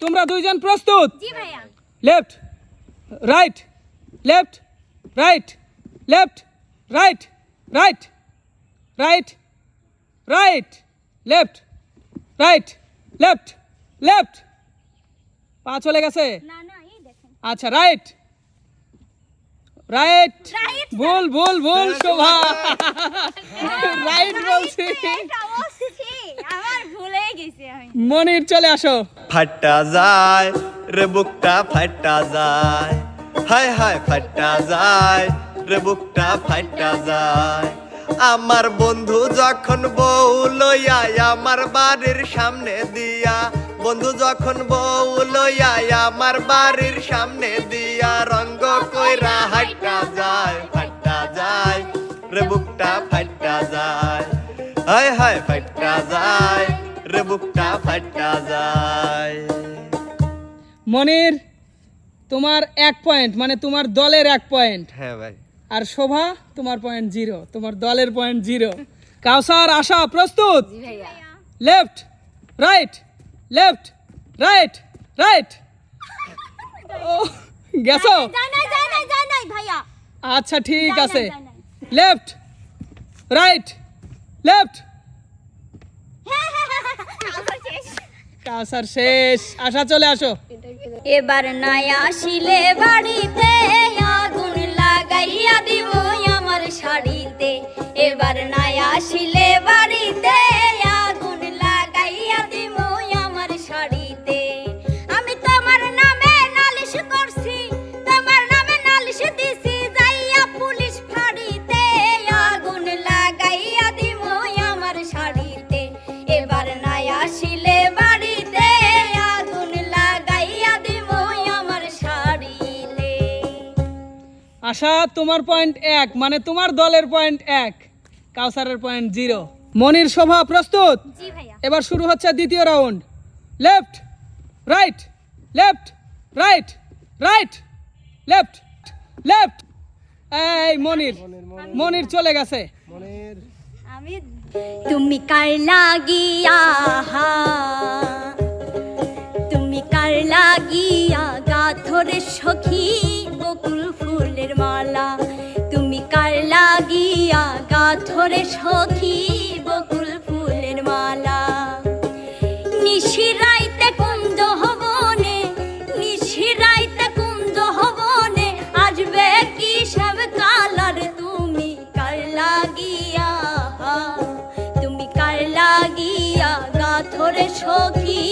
তোমরা দুইজন প্রস্তুত? জি ভাইয়া। Left right left right left right right right right left right left left পা চলে গেছে? না না এই দেখেন। আচ্ছা রাইট রাইট Right, ভুল ভুল ভুল শোভা। রাইট বলছি। মনির চলে আসো। ফাটা যায় রে বুকটা ফাটা যায়। হায় হায় ফাটা যায় রে বুকটা ফাটা যায়। আমার বন্ধু যখন বউ লইয়া আমার বাড়ির সামনে দিয়া। বন্ধু যখন বউ লইয়া আমার বাড়ির সামনে দিয়া। রঙ্গ কইরা হাইটা যায় ফাটা যায় রে বুকটা ফাটা যায়। হায় হায় ফাটা যায়। যায়। মনির তোমার এক পয়েন্ট মানে তোমার দলের এক পয়েন্ট হ্যাঁ ভাই। আর শোভা তোমার পয়েন্ট জিরো তোমার দলের পয়েন্ট জিরো কাউসার আশা প্রস্তুত? Left right left right right ও গেছো? আচ্ছা ঠিক আছে। লেফট রাইট লেফট আমার শেষ। আশা, চলে আসো এবার নাই আসিলে বাড়িতে, আগুন লাগাইয়া দিব আমার শাড়িতে এবার নাই আসিলে বাড়িতে আশা তোমার পয়েন্ট এক মানে তোমার দলের পয়েন্ট এক। কাউসারের পয়েন্ট জিরো মনির শোভা প্রস্তুত? এবার শুরু হচ্ছে দ্বিতীয় round left right left right right left left এই মনির। মনির চলে গেছে। তুমি কার লাগিয়া তুমি কার লাগিয়া গাথরে সখী বকুল ফুলের মালা। তুমি কার লাগিয়া গাথরে সখী বকুল ফুলের মালা। নিশিরাইতে কুঞ্জ হবনে, নিশিরাইতে কুঞ্জ হবনে, আসবে কি সব কালার তুমি কার লাগিয়া? তুমি কার লাগিয়া গাথরে সখী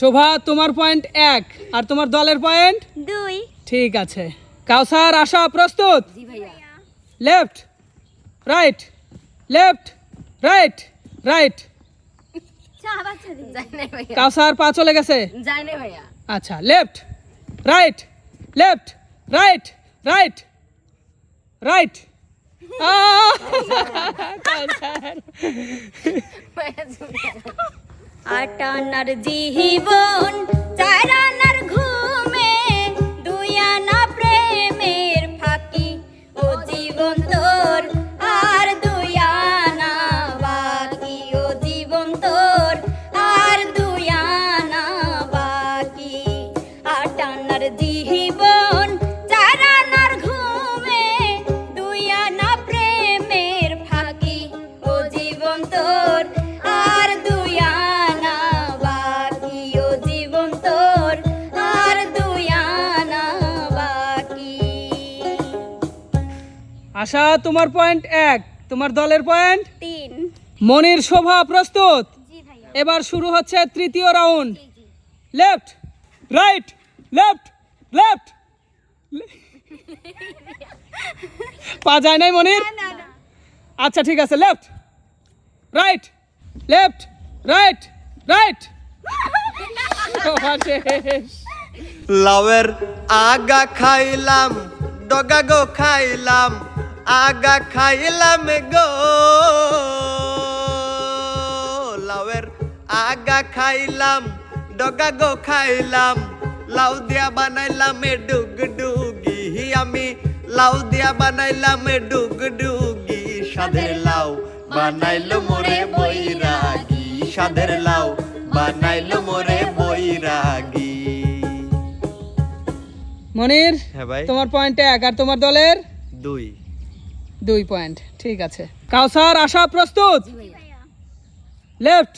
শোভা তোমার পয়েন্ট এক আর তোমার দলের পয়েন্ট দুই। ঠিক আছে। কাউসার আশা প্রস্তুত? Left right left right right Kawsar পা চলে গেছে? যায় না ভাইয়া। আচ্ছা left right left right right right জুড়ে আটানার জীবন চারানার আশা তোমার পয়েন্ট এক। তোমার দলের পয়েন্ট তিন। মনির শোভা প্রস্তুত? এবার শুরু হচ্ছে তৃতীয় round left right left left পা যায় নাই মনির? না না আচ্ছা ঠিক আছে left right left right right লাউয়ের আগা খাইলাম ডগা গো খাইলাম। আগা খাইলাম গো। লাউয়ের আগা খাইলাম ডগা গো খাইলাম লাউ দিয়া বানাইলাম ডুগ ডুগি আমি লাউ দিয়া বানাইলাম ডুগ ডুগি সাদের লাউ বানাইলো মোরে বৈরাগী। সাদের লাউ বানাইলো মোরে বৈরাগী। মনির হ্যাঁ ভাই। তোমার পয়েন্ট এক আর তোমার দলের? দুই। দুই পয়েন্ট। ঠিক আছে। কাউসার আশা প্রস্তুত? Left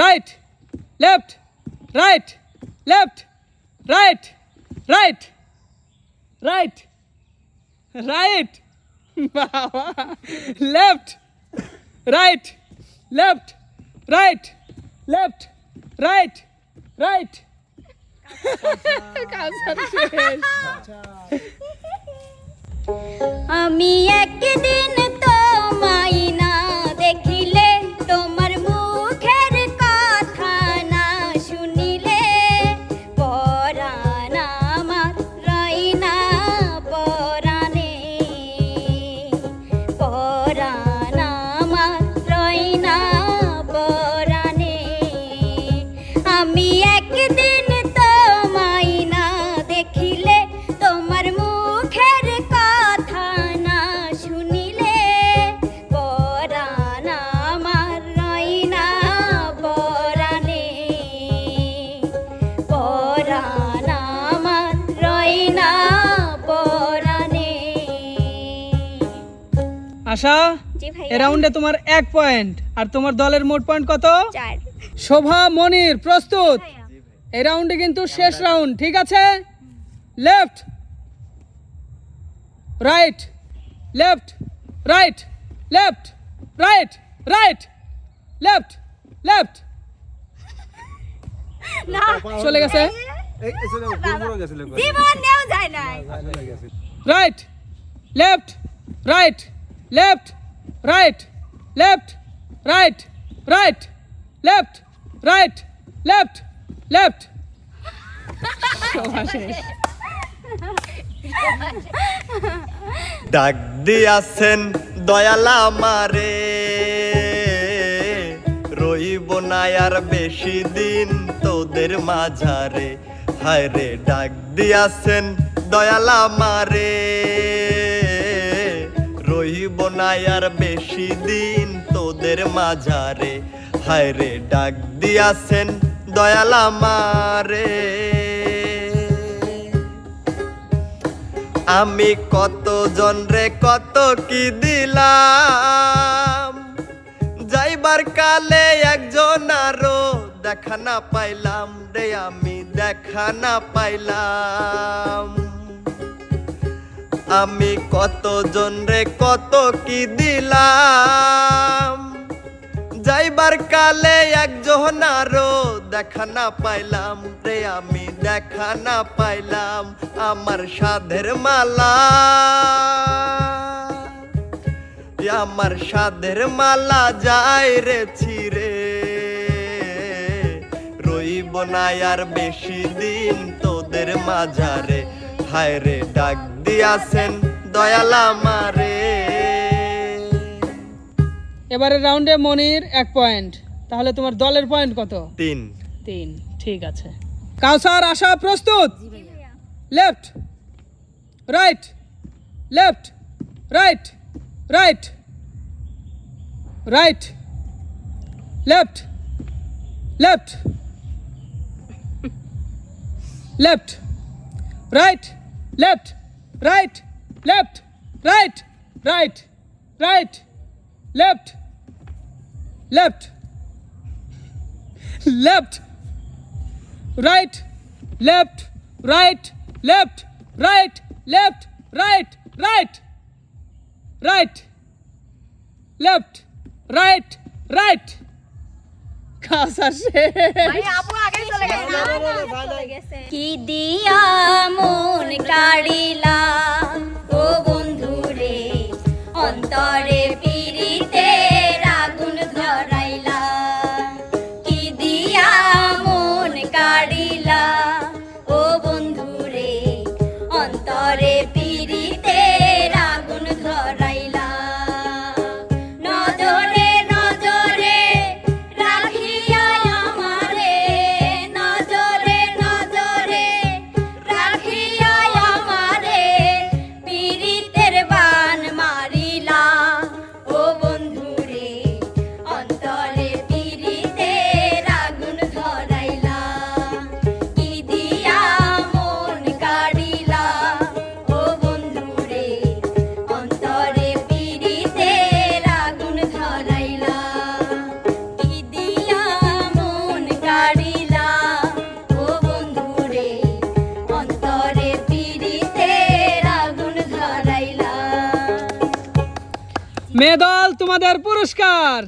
right left right left right right right right left right left right left right right Kawsar. শেষ। আমি একদিন তোমায় না আশা? জি এ রাউন্ডে তোমার এক পয়েন্ট আর তোমার দলের মোট পয়েন্ট কত? শোভা মনির প্রস্তুত। এই রাউন্ডে কিন্তু শেষ রাউন্ড ঠিক আছে? Left right left right left right right left left না। চলে গেছে? জীবনেও যায় না right left right left right left right right left right left left ডাক দিয়াছেন দয়ালা মারে রইব না আর বেশি দিন তোদের মাঝারে। হায় রে ডাক দিয়াছেন দয়ালা মারে রইব না আর বেশি দিন তোদের মাঝারে। হায় রে, ডাক দিয়াছেন দয়ালা মারে আমি কত রে, কত কি দিলাম? যাইবার কালে একজন আরও দেখা না পাইলাম রে, আমি দেখা না পাইলাম। আমি কত রে, কত কি দিলাম? যাইবার কালে একজন আরও দেখা না পাইলাম রে, আমি দেখা না পাইলাম আমার সাধের মালা। আমার সাধের মালা যায় রে ছিরে রইব না আর বেশি দিন তোদের মাঝারে। হায় রে ডাক দিয়াছেন দয়ালা মারে এবারে রাউন্ডে মনির এক পয়েন্ট তাহলে তোমার দলের পয়েন্ট কত? তিন। তিন ঠিক আছে। কাউসার আশা প্রস্তুত? Left right left right right right left left left right left right left right right right left left left right left right left right left right right right left right right কাঁসা শেষ কি দিয়া মন কাড়িলা? ও বন্ধু রে অন্তরে পিড়িতে রাগুন ধরাইলা কি দিয়া মন কাড়িলা দল তোমাদের পুরস্কার।